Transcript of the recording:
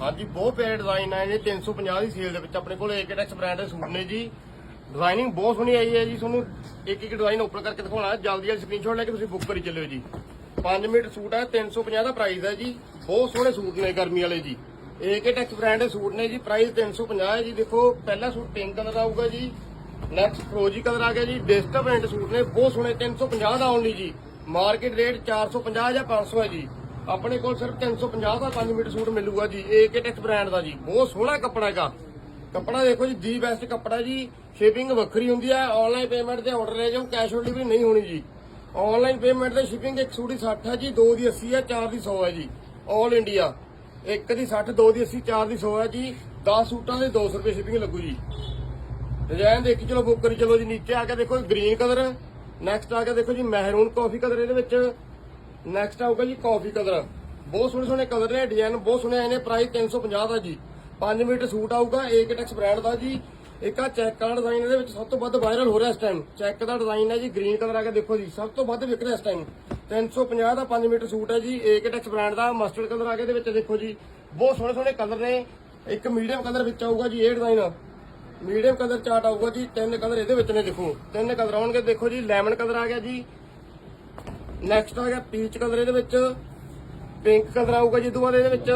ਹਾਂਜੀ, ਬਹੁਤ ਪਿਆਰੇ ਡਿਜ਼ਾਈਨ ਆਏ ਨੇ 350 ਦੀ ਸੇਲ ਦੇ ਵਿੱਚ ਆਪਣੇ ਕੋਲ ਏਕਟੈਕਸ ਬ੍ਰਾਂਡ ਦੇ ਸੂਟ ਨੇ ਜੀ। ਡਿਜ਼ਾਈਨਿੰਗ ਬਹੁਤ ਸੋਹਣੀ ਆਈ ਹੈ ਜੀ, ਤੁਹਾਨੂੰ ਇੱਕ ਇੱਕ ਡਿਜ਼ਾਈਨ ਓਪਨ ਕਰਕੇ ਦਿਖਾਉਣਾ ਹੈ ਜਲਦੀ ਜਲਦੀ ਸਕਰੀਨਸ਼ਾਟ ਲੈ ਕੇ ਤੁਸੀਂ ਬੁੱਕ ਕਰੀ ਚੱਲਿਓ ਜੀ। 5 ਮੀਟਰ ਸੂਟ ਹੈ 350 ਦਾ ਪ੍ਰਾਈਸ ਹੈ ਜੀ, ਬਹੁਤ ਸੋਹਣੇ ਸੂਟ ਨੇ ਗਰਮੀ ਵਾਲੇ ਜੀ। ਏਕਟੈਕਸ ਬ੍ਰਾਂਡ ਦੇ ਸੂਟ ਨੇ ਜੀ ਪ੍ਰਾਈਸ 350 ਹੈ ਜੀ। ਦੇਖੋ, ਪਹਿਲਾ ਸੂਟ ਪਿੰਕ ਕਲਰ ਆਊਗਾ ਜੀ ਨੈਕਸਟ ਫਰੋਜੀ ਕਲਰ ਆ ਗਿਆ ਜੀ ਡਿਸਟਰ ਪ੍ਰਿੰਟ ਸੂਟ ਨੇ, ਬਹੁਤ ਸੋਹਣੇ 350 ਦਾ ਓਨਲੀ ਜੀ। ਮਾਰਕੀਟ ਰੇਟ 450 ਜਾਂ 500 ਹੈ ਜੀ। ਆਪਣੇ ਕੋਲ ਸਿਰਫ 350 ਦਾ 5 ਮੀਟਰ ਸੂਟ ਮਿਲੂਗਾ ਜੀ ਏਕਟੈਕਸ ਬ੍ਰਾਂਡ ਦਾ ਜੀ। ਬਹੁਤ ਸੋਹਣਾ ਕੱਪੜਾ ਹੈਗਾ। ਕੱਪੜਾ ਦੇਖੋ ਜੀ ਦੀ ਬੈਸਟ ਕੱਪੜਾ ਜੀ। ਸ਼ਿਪਿੰਗ ਵੱਖਰੀ ਹੁੰਦੀ ਹੈ ਆਨਲਾਈਨ ਪੇਮੈਂਟ ਤੇ ਆਰਡਰ ਲੈ ਜਾਓ ਕੈਸ਼ ਔਨ ਡਿਲੀਵਰੀ ਨਹੀਂ ਹੋਣੀ ਜੀ। ਆਨਲਾਈਨ ਪੇਮੈਂਟ ਤੇ ਸ਼ਿਪਿੰਗ ਇੱਕ ਸੂਟ ਦੀ 60 ਹੈ ਜੀ, ਦੋ ਦੀ 80 ਹੈ, ਚਾਰ ਦੀ 100 ਹੈ ਜੀ। ਆਲ ਇੰਡੀਆ ਇੱਕ ਦੀ 60 ਦੋ ਦੀ 80 ਚਾਰ ਦੀ 100 ਹੈ ਜੀ। 10 ਸੂਟਾਂ ਦੇ 200 ਰੁਪਏ ਸ਼ਿਪਿੰਗ ਲੱਗੂ ਜੀ। ਡਿਜ਼ਾਈਨ ਦੇਖੀ ਚਲੋ, ਬੁੱਕ ਕਰੀ ਚਲੋ ਜੀ, ਨੀਚੇ ਆ ਕੇ ਦੇਖੋ ਗ੍ਰੀਨ ਕਲਰ ਨੈਕਸਟ ਆ ਕੇ ਦੇਖੋ ਜੀ ਮਹਿਰੂਨ ਕਾਫੀ ਕਲਰ ਇਹਦੇ ਵਿੱਚ। ਨੈਕਸਟ ਆਊਗਾ ਜੀ ਕਾਫੀ ਕਲਰ। ਬਹੁਤ ਸੋਹਣੇ ਸੋਹਣੇ ਕਲਰ ਨੇ ਡਿਜ਼ਾਈਨ ਬਹੁਤ ਸੋਹਣੇ ਆਏ ਨੇ ਪ੍ਰਾਈਸ 350 ਦਾ ਜੀ। 5 ਮੀਟਰ ਸੂਟ ਆਊਗਾ ਏਕਟੈਕਸ ਬ੍ਰਾਂਡ ਦਾ ਜੀ। ਇੱਕ ਆ ਚੈੱਕ ਵਾਲਾ ਡਿਜ਼ਾਈਨ ਇਹਦੇ ਵਿੱਚ ਸਭ ਤੋਂ ਵੱਧ ਵਾਇਰਲ ਹੋ ਰਿਹਾ ਇਸ ਟਾਈਮ ਚੈੱਕ ਦਾ ਡਿਜ਼ਾਈਨ ਹੈ ਜੀ ਗ੍ਰੀਨ ਕਲਰ ਆ ਕੇ ਦੇਖੋ ਜੀ, ਸਭ ਤੋਂ ਵੱਧ ਵਿਕ ਰਿਹਾ ਇਸ ਟਾਈਮ 350 ਦਾ 5 ਮੀਟਰ ਸੂਟ ਹੈ ਜੀ ਏਕਟੈਕਸ ਬ੍ਰਾਂਡ ਦਾ ਮਸਟਰਡ ਕਲਰ ਆ ਕੇ ਇਹਦੇ ਵਿੱਚ ਦੇਖੋ ਜੀ। ਬਹੁਤ ਸੋਹਣੇ ਸੋਹਣੇ ਕਲਰ ਨੇ। ਇੱਕ ਮੀਡੀਅਮ ਕਲਰ ਵਿੱਚ ਆਊਗਾ ਜੀ ਇਹ ਡਿਜ਼ਾਈਨ ਮੀਡੀਅਮ ਕਲਰ ਚਾਰਟ ਆਊਗਾ ਜੀ, ਤਿੰਨ ਕਲਰ ਇਹਦੇ ਵਿੱਚ ਨੇ ਦੇਖੋ। ਤਿੰਨ ਕਲਰ ਆਉਣਗੇ, ਦੇਖੋ ਜੀ ਲੈਮਨ ਕਲਰ ਆ ਗਿਆ ਜੀ। ਨੈਕਸਟ ਆ ਗਿਆ ਪੀਚ ਕਲਰ ਇਹਦੇ ਵਿੱਚ ਪਿੰਕ ਕਲਰ ਆਊਗਾ ਜੀ ਤੋਂ ਬਾਅਦ ਇਹਦੇ ਵਿੱਚ।